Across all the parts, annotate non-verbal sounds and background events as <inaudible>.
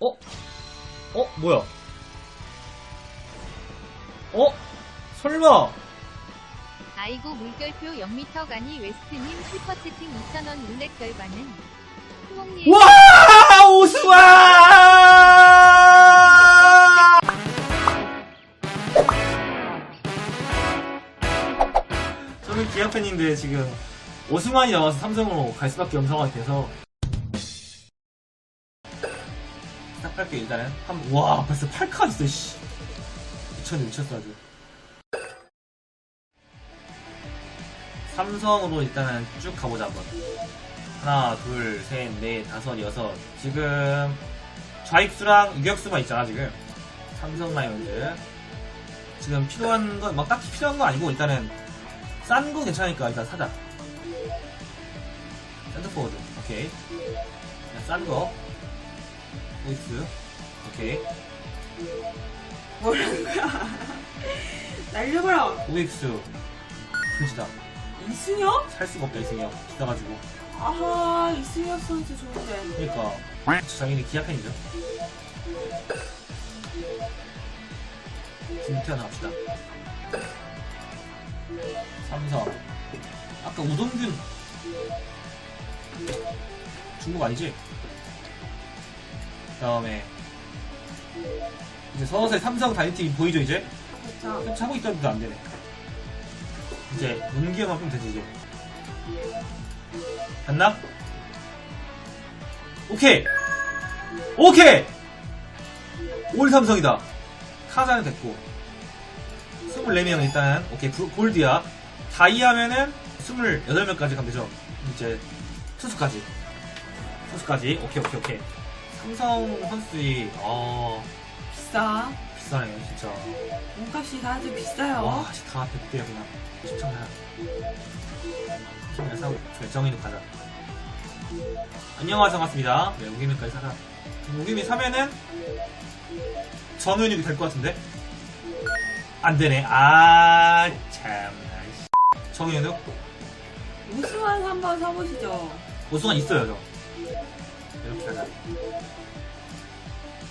어? 어? 뭐야? 어? 설마? 아이고 물결표 0m 가니 웨스트님 슈퍼채팅 2,000원 룰렛 결과는 와! 오수아! 저는 기아 팬인데 지금 오승환이 나와서 삼성으로 갈 수밖에 없는 상황이 돼서 시작할게 일단은 한, 와 벌써 8카 있어 씨 미쳤네 미쳤어 아주 삼성으로 일단은 쭉 가보자 한번 하나, 둘, 셋, 넷, 다섯, 여섯. 지금 좌익수랑 유격수만 있잖아 지금. 삼성 라이온즈. 지금 필요한 건 막 딱히 필요한 거 아니고 일단은 싼 거 괜찮으니까 일단 사자. 센터포워드. 오케이. 그냥 싼 거. 우익수. 오케이. 뭐라는 거야? <laughs> 날려봐라. 우익수. 그지다. 이승엽? 살 수가 없다 이승이요. 비싸가지고. 아하, 이승엽 선수 좋은데. 그러니까 저 당연히 기아 팬이죠. 김태현 합시다. 삼성. 아까 우동균 중국 아니지? 그다음에 이제 서서히 삼성 단일팀이 보이죠 이제? 자, 차고 있던데도 안 되네. 이제 문기영만 빼면 되지 이제. 됐나? 오케이. 오케이. 올 삼성이다. 카자는 됐고. 24명 일단 오케이 부- 골드야. 다이아면은 28명까지 가면 되죠. 이제 투수까지. 투수까지. 오케이 오케이 오케이. 삼성 선수들이 아 비싸. 비싸네요 진짜. 몸값이 다 아주 비싸요. 와, 씨, 다 100대야, 그냥. 시청자. 시청자 사고, 결정이도 가자. 안녕하세요, 반갑습니다. 네, 우기민까지 사자. 우기민 사면은, 전우현이 될 것 같은데? 안 되네. 아, 참나, 씨. 정우현도? 우승환 한번 사보시죠. 오승환 있어요, 저. 이렇게 가자.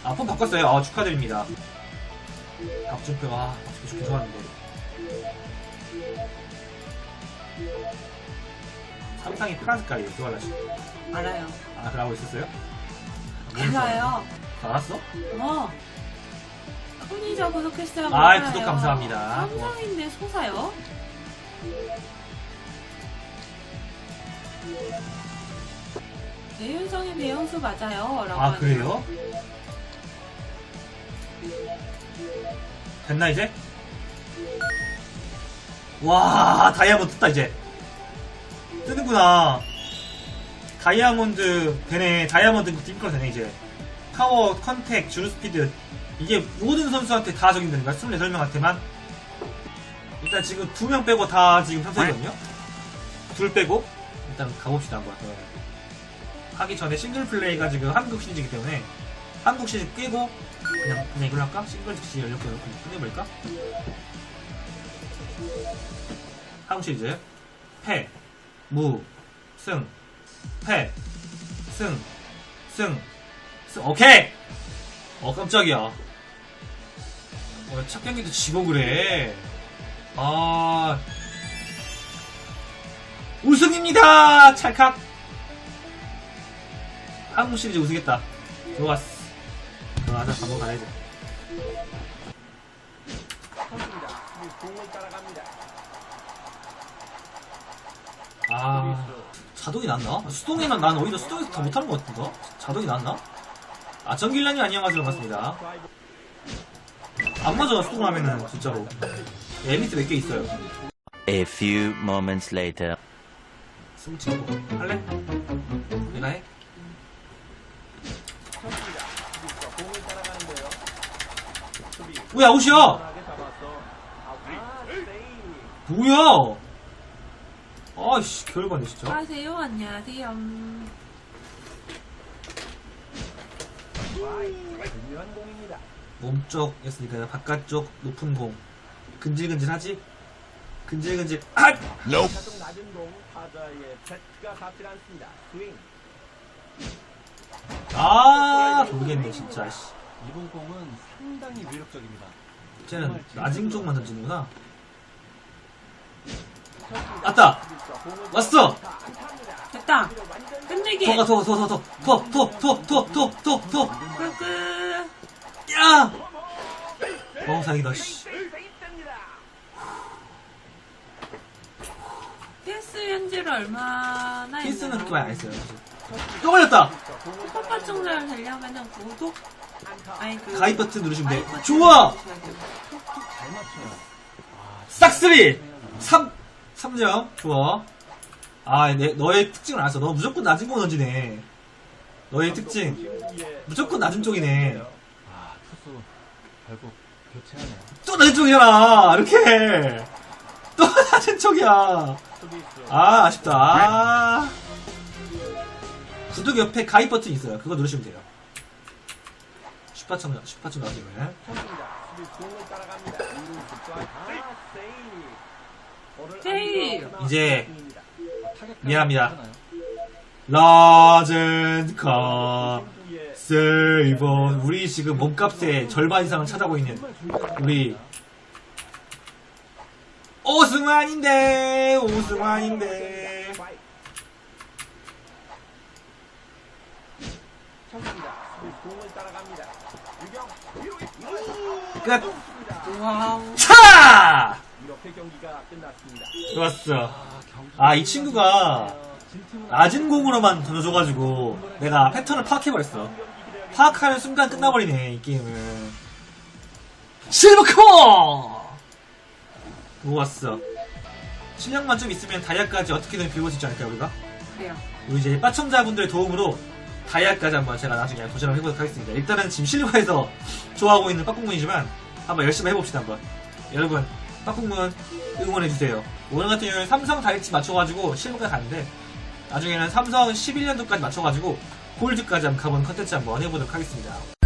아, 폰 바꿨어요. 아, 축하드립니다. 박준표, 아, 박준표 좋게 좋았는데. 삼상이 파란 색깔이에요, 그발라시. 알아요. 아, 그러고 있었어요? 아, 알아요. 줄 알았어? 어. 손이자 구독했어요. 아이. 구독 감사합니다. 삼성인데 소사요? 배윤성의 배영수 맞아요. 라고 아. 그래요? 됐나, 이제? 와, 다이아몬드 떴다, 이제. 뜨는구나. 다이아몬드 되네. 다이아몬드 뒷걸 되네, 이제. 파워, 컨택, 주루 스피드. 이게 모든 선수한테 다 적용되는 거야. 24명한테만. 일단 지금 두 명 빼고 다 지금 삼성이거든요? 둘 빼고. 일단 가봅시다, 한번. 하기 전에 싱글 플레이가 지금 한국 시리즈이기 때문에 한국 시리즈 깨고 그냥 그냥 이걸 할까? 싱글 시리즈 연력고 그냥 끝내버릴까? 한국 시리즈 패, 무, 승, 패, 승, 승, 승, 오케이! 어 깜짝이야. 어, 첫 경기도 지고 그래? 아. 우승입니다! 찰칵 한국 시리즈 우승했다. 좋았어. 들어가자, 한번 가야지. 아, 자동이 낫나? 수동이면 난 오히려 수동에서 더 못하는 것 같은데? 자동이 낫나? 아, 정길란님 안녕하세요. 반갑습니다. 안 맞아, 수동 하면은, 진짜로. 에미트 몇개 있어요. A few moments later. 스무 친구. 할래? 내가 해? 뭐야, 옷이야! 뭐야! 아이씨, 겨울반네 진짜. 안녕하세요. 안녕하세요. 몸쪽이었으니까 바깥쪽 높은 공. 근질근질하지? 근질근질, 아! 자동 낮은 공 타자의 배트가 닿질 않습니다. 스윙. 아, 모르겠네 진짜 씨. 이번 공은 상당히 위력적입니다. 쟤는 낮은 쪽만 던지는구나. 왔다! 왔어! 됐다. 끝내기. 토가 토, 토, 토, 토! 토가 토가 토토토토토토 끝. 야! 어 다행이다 씨. 피스 현지로 얼마나 피스는 그렇게 많이 안 했어요. 사실. 또 걸렸다! 콧밥 충전을 되려면 구독 그 가입 버튼 누르시면 돼 좋아! 돼요. 잘 맞춰요. 싹쓸이 3 3점. 좋아. 아 내, 너의 특징을 알았어. 너 무조건 낮은 거 던지네. 너의 특징. 무조건 낮은 쪽이네. 아, 투수 결국. 또 낮은 쪽이잖아. 이렇게. 또 낮은 쪽이야. 아 아쉽다. 아. 구독 옆에 가입 버튼 있어요. 그거 누르시면 돼요 10타점 10타점 나중에 세이. 이제 미안합니다. 라젠카 세이번 우리 지금 몸값의 절반 이상을 찾아고 있는 우리 오승환인데 오승환인데. 공을 따라갑니다. 끝 와우. 차! 이렇게 경기가 끝났습니다. 좋았어 아, 아, 이 친구가 낮은 공으로만 던져줘가지고 내가 패턴을 파악해버렸어 파악하는 순간 끝나버리네 이 게임은 실버커 좋았어 실력만 좀 있으면 다이아까지 어떻게든 있지 않을까요 우리가? 그래요. 우리 이제 빠청자분들의 도움으로 다이아까지 한번 제가 나중에 도전을 해보도록 하겠습니다. 일단은 지금 실버에서 좋아하고 있는 빠꿍문이지만 한번 열심히 해봅시다 한번. 여러분 빠꿍문 응원해주세요. 오늘 같은 경우는 삼성 다이치 맞춰가지고 실버까지 갔는데 나중에는 삼성 11년도까지 맞춰가지고 골드까지 한번 가보는 컨텐츠 한번 해보도록 하겠습니다